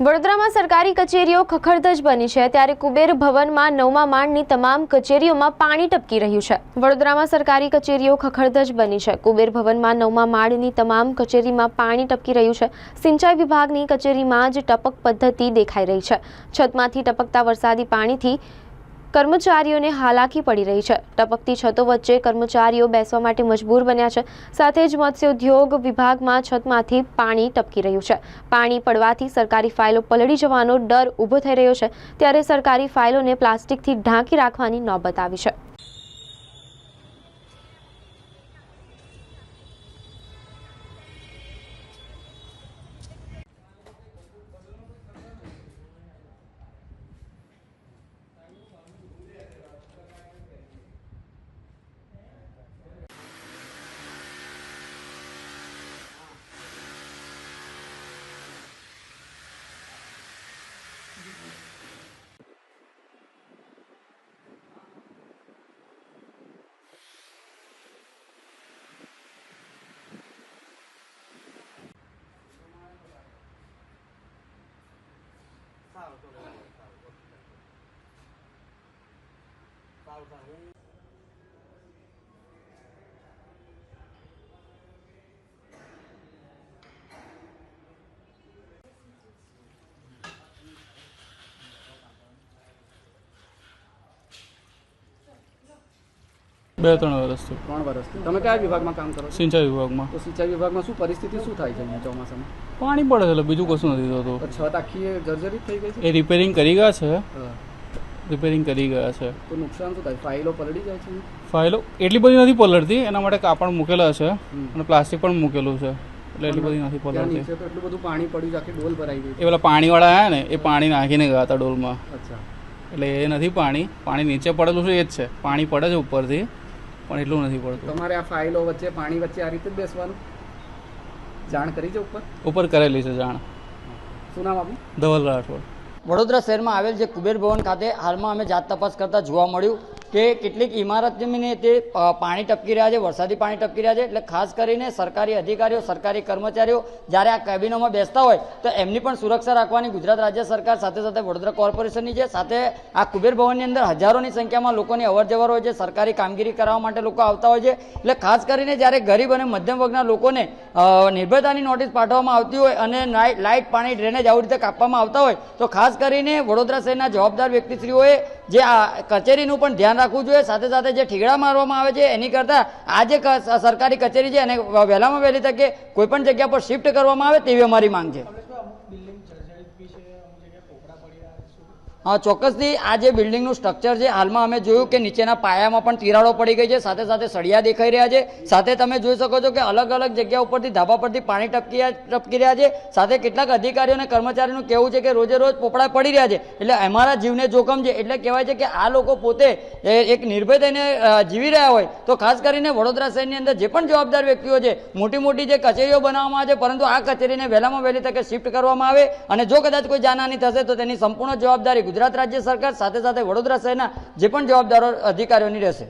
વડોદરામાં સરકારી કચેરીઓ ખખડધજ બની છે. ત્યારે કુબેર ભવનમાં નવમા માળની તમામ કચેરીઓમાં પાણી ટપકી રહ્યું છે. વડોદરામાં સરકારી કચેરીઓ ખખડધજ બની છે. કુબેર ભવનમાં નવમા માળની તમામ કચેરીમાં પાણી ટપકી રહ્યું છે. સિંચાઈ વિભાગની કચેરીમાં જ ટપક પદ્ધતિ દેખાઈ રહી છે. છતમાંથી ટપકતા વરસાદી પાણીથી કર્મચારીઓને હાલાકી પડી રહી છે. ટપકતી છતો વચ્ચે કર્મચારીઓ બેસવા માટે મજબૂર બન્યા છે. સાથે જ મત્સ્યોદ્યોગ વિભાગમાં છતમાંથી પાણી ટપકી રહ્યું છે. પાણી પડવાથી સરકારી ફાઇલો પલળી જવાનો ડર ઊભો થઈ રહ્યો છે. ત્યારે સરકારી ફાઇલોને પ્લાસ્ટિકથી ઢાંકી રાખવાની નોબત આવી છે. સારું સારું સારું સારું હું બે ત્રણ વર્ષથી ત્રણ વર્ષથી તમે કયા વિભાગમાં કામ કરો સિંચાઈ વિભાગમાં. તો સિંચાઈ વિભાગમાં શું પરિસ્થિતિ શું થાય છે અહીંયા ચોમાસામાં? પાણી પડે છે એટલે બીજું કશું નથી થતું. છત આખી જર્જરિત થઈ ગઈ છે? એ રિપેરિંગ કરી ગયા છે. રિપેરિંગ કરી ગયા છે. તો નુકસાન શું થાય? ફાઇલો પલળી જાય છે? ફાઇલો એટલી બધી નથી પલળતી. એના માટે કાપડ મૂકેલા છે અને પ્લાસ્ટિક પણ મૂકેલું છે. એટલે એટલી બધી નથી પલળતી. તો એટલું બધું પાણી પડ્યું છે આખી ડોલ ભરાઈ ગઈ એ પેલા પાણીવાળા આવ્યા ને એ પાણી નાખીને ગયા હતા ડોલમાં. અચ્છા. એટલે એ નથી પાણી. પાણી નીચે પડેલું છે એ જ છે. પાણી પડે છે ઉપરથી. પણ એટલું નથી પડતું. તમારે આ ફાઇલો વચ્ચે પાણી વચ્ચે આ રીતે જ બેસવાનું? જાણ કરી છે ઉપર? ઉપર કરેલી છે જાણ. શું નામ આપનું? ધવલ રાઠોડ. વડોદરા શહેરમાં આવેલ જે કુબેર ભવન ખાતે હાલમાં અમે જાત તપાસ કરતા જોવા મળ્યું. કે કેટલીક ઇમારત જમીને તે પાણી ટપકી રહ્યા છે, વરસાદી પાણી ટપકી રહ્યા છે, એટલે ખાસ કરીને સરકારી અધિકારીઓ, સરકારી કર્મચારીઓ જ્યારે આ કેબિનોમાં બેસતા હોય, તો એમની પણ સુરક્ષા રાખવાની ગુજરાત રાજ્ય સરકાર સાથે સાથે વડોદરા કોર્પોરેશનની છે. સાથે આ કુબેર ભવનની અંદર હજારોની સંખ્યામાં લોકોની અવર જવર હોય છે, સરકારી કામગીરી કરાવવા માટે લોકો આવતા હોય છે. એટલે ખાસ કરીને જ્યારે ગરીબ અને મધ્યમ વર્ગના લોકોને નિર્ભયતાની નોટિસ પાઠવવામાં આવતી હોય અને લાઇટ, પાણી, ડ્રેનેજ આવી રીતે કાપવામાં આવતા હોય, તો ખાસ કરીને વડોદરા શહેરના જવાબદાર વ્યક્તિશ્રીઓએ જે આ કચેરીનું પણ ધ્યાન રાખવું જોઈએ. સાથે સાથે જે ઠીગડા મારવામાં આવે છે, એની કરતાં આ જે સરકારી કચેરી છે, એને વહેલામાં વહેલી તકે કોઈ પણ જગ્યા પર શિફ્ટ કરવામાં આવે તેવી અમારી માંગ છે હા ચોક્કસથી આ જે બિલ્ડિંગનું સ્ટ્રક્ચર છે, હાલમાં અમે જોયું કે નીચેના પાયામાં પણ તિરાડો પડી ગઈ છે, સાથે સાથે સળિયા દેખાઈ રહ્યા છે. સાથે તમે જોઈ શકો છો કે અલગ અલગ જગ્યા ઉપરથી ધાબા પરથી પાણી ટપકી ટપકી રહ્યા છે. સાથે કેટલાક અધિકારીઓ અને કર્મચારીનું કહેવું છે કે રોજે રોજ પોપડા પડી રહ્યા છે. એટલે અમારા જીવને જોખમ છે. એટલે કહેવાય છે કે આ લોકો પોતે એક નિર્ભય થઈને જીવી રહ્યા હોય. તો ખાસ કરીને વડોદરા શહેરની અંદર જે પણ જવાબદાર વ્યક્તિઓ છે મોટી મોટી જે કચેરીઓ બનાવવામાં આવે છે, પરંતુ આ કચેરીને વહેલામાં વહેલી તકે શિફ્ટ કરવામાં આવે. અને જો કદાચ કોઈ જાનહાની થશે, તો તેની સંપૂર્ણ જવાબદારી ગુજરાત રાજ્ય સરકાર સાથે સાથે વડોદરા શહેરના જે પણ જવાબદારો અધિકારીઓની રહેશે.